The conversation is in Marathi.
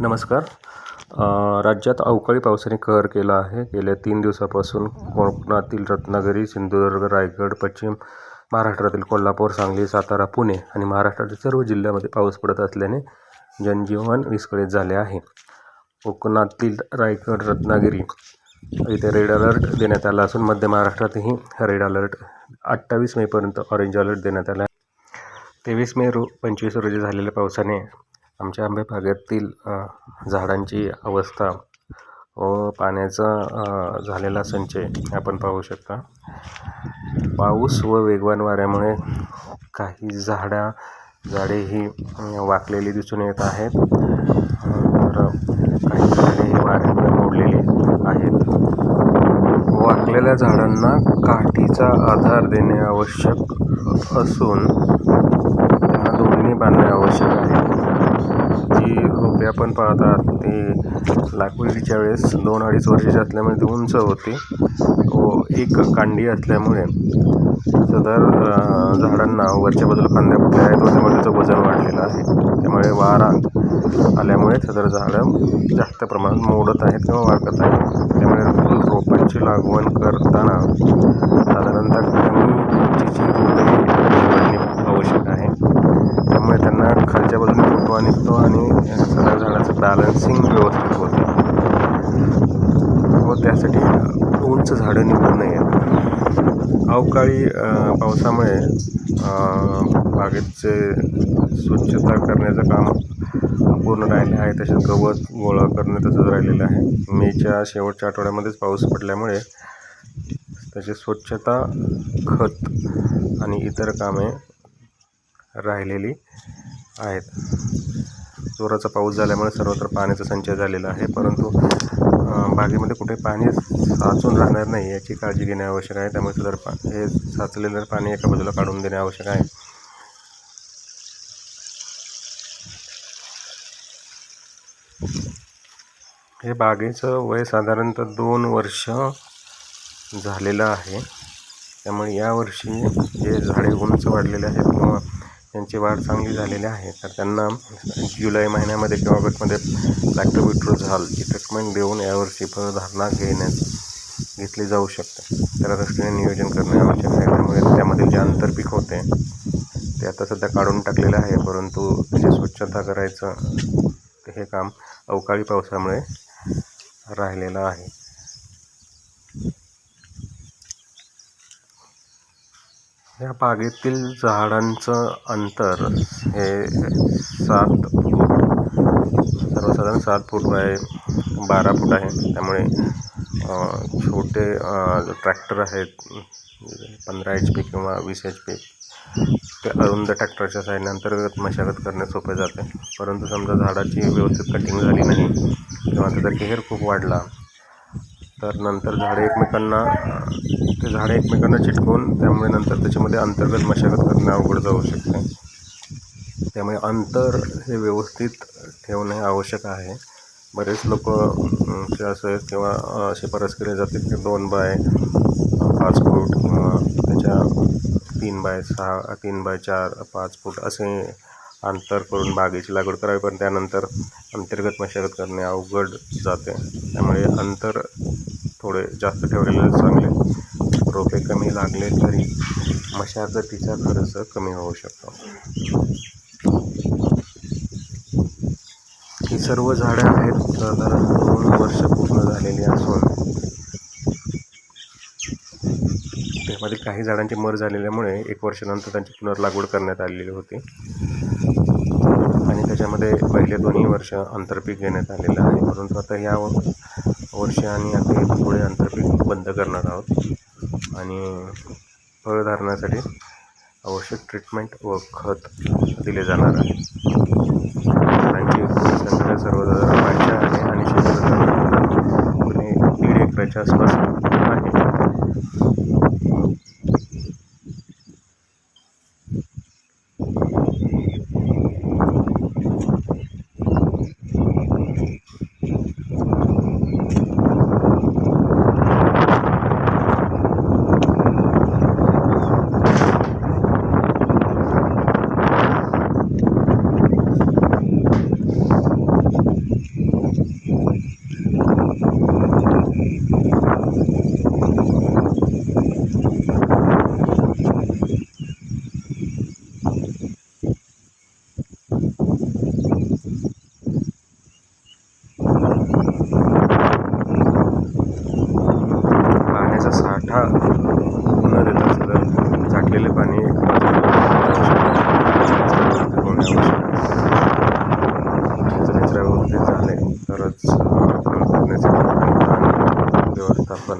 नमस्कार. राज्यात अवकाळी पावसाने कहर केला आहे. गेल्या तीन दिवसापासून कोकणातील रत्नागिरी सिंधुदुर्ग रायगड पश्चिम महाराष्ट्रातील कोल्हापूर सांगली सातारा पुणे आणि महाराष्ट्रातील सर्व जिल्ह्यामध्ये पाऊस पडत असल्याने जनजीवन विस्कळीत झाले आहे. कोकणातील रायगड रत्नागिरी इथे रेड अलर्ट देण्यात आला असून मध्य महाराष्ट्रातही रेड अलर्ट अठ्ठावीस मेपर्यंत ऑरेंज अलर्ट देण्यात आला आहे. तेवीस मे रो पंचवीस रोजी झालेल्या पावसाने आमच्या आंबे बागेतील झाडांची अवस्था व पाण्याचा झालेला संचय आपण पाहू शकता. पाऊस व वेगवान वाऱ्यामुळे काही झाडा झाडे ही वाकलेली दिसून येत आहेत. तर काही झाडे ही वाऱ्यामुळे मोडलेली आहेत. वाकलेल्या झाडांना काठीचा आधार देणे आवश्यक असून त्यांना दोन्ही बांधणे आवश्यक आहे. जी रोपे आपण पाहतात ते लागवडीच्या वेळेस दोन अडीच वर्षाची असल्यामुळे ती उंच होते. व एक कांडी असल्यामुळे सदर झाडांना वरच्या बाजूला कांद्या फुटल्या आहेत त्यामुळे त्याचं वजन वाढलेलं आहे. त्यामुळे वारा आल्यामुळे सदर झाडं जास्त प्रमाणात मोडत आहेत किंवा वाकत आहेत. त्यामुळे रोपांची लागवण करताना साधारणतः कमी उंचीची रोपे निवडणे आवश्यक आहे. त्यामुळे त्यांना खालच्या बाजूने फोटो निघतो आणि सगळ्या झाडाचं बॅलन्सिंग व्यवस्थित होते. व त्यासाठी उंच झाडं निघण नाही आहेत. अवकाळी पावसामुळे बागेचे स्वच्छता करण्याचं काम पूर्ण राहिले आहे. तसेच गवत गोळा करणं तसंच राहिलेलं आहे. मेच्या शेवटच्या आठवड्यामध्येच पाऊस पडल्यामुळे तसेच स्वच्छता खत आणि इतर कामे राहिलेली आहेत. जोराचा पाऊस झाल्यामुळे सर्वत्र पाण्याचा संचय झालेला आहे. परंतु बागेमध्ये कुठे पाणी साचून राहणार नाही याची काळजी घेणे आवश्यक आहे. त्यामुळे सदर पा हे साचलेलं पाणी एका बाजूला काढून देणे आवश्यक आहे. हे बागेचं वय साधारणतः दोन वर्ष झालेलं आहे. त्यामुळे यावर्षी जे झाडे उंच वाढलेले आहेत किंवा यांची वाढ चांगली झालेली आहे. तर त्यांना जुलै महिन्यामध्ये किंवा ऑगस्टमध्ये लॅक्टोबिट्रोझाल ही ट्रीटमेंट देऊन यावर्षी फळधारणा घेण्यात घेतली जाऊ शकते. त्या दृष्टीने नियोजन करणे आवश्यक आहे. त्यामुळे त्यामध्ये जे आंतरपीक होते ते आता सध्या काढून टाकलेलं आहे. परंतु त्याची स्वच्छता करायचं हे काम अवकाळी पावसामुळे राहिलेलं आहे. या बागेतील झाडांचं अंतर हे सात फूट. सर्वसाधारण सात फूट बाय बारा फूट आहे. त्यामुळे छोटे ट्रॅक्टर आहेत पंधरा एच पी किंवा वीस एच पी ते अरुंद ट्रॅक्टरच्या साईडने अंतर्गत मशागत करणे सोपे जाते. परंतु समजा झाडाची व्यवस्थित कटिंग झाली नाही किंवा त्याचा केअर खूप वाढला तर नंतर झाडे एकमेकांना ते झाडे एकमेकांना चिटकवून त्यामुळे नंतर त्याच्यामध्ये अंतर्गत मशागत करणे अवघड जाऊ शकते. त्यामुळे अंतर हे व्यवस्थित ठेवणे आवश्यक आहे. बरेच लोक असं किंवा असे परस केले जाते की दोन बाय पाच फूट किंवा त्याच्या तीन बाय सहा तीन बाय चार पाच फूट असे अंतर करून बागेची लागवड करावी. पण त्यानंतर अंतर्गत मशागत करणे अवघड जाते. त्यामुळे अंतर थोडे जास्त ठेवलेले चांगले. रोपे कमी लागले तरी मशागतीचा खर्च कमी होऊ शकतो. ही सर्व झाडे आहेत साधारण दोन वर्ष पूर्ण झालेली असून त्यामध्ये काही झाडांची मर झालेल्यामुळे एक वर्षानंतर त्यांची पुनर्लागवड करण्यात आलेली होती. आणि त्याच्यामध्ये पहिले दोन्ही वर्ष आंतरपीक घेण्यात आलेलं आहे. परंतु आता या वर्षी आणि आम्ही पुढे आंतरपीक बंद करणार आहोत. आणि फळधारणासाठी आवश्यक ट्रीटमेंट व खत दिले जाणार आहे. झाडांची संख्या सर्वसाधारण पाचशे आहे आणि क्षेत्र दीड एकराच्या आसपास তারপর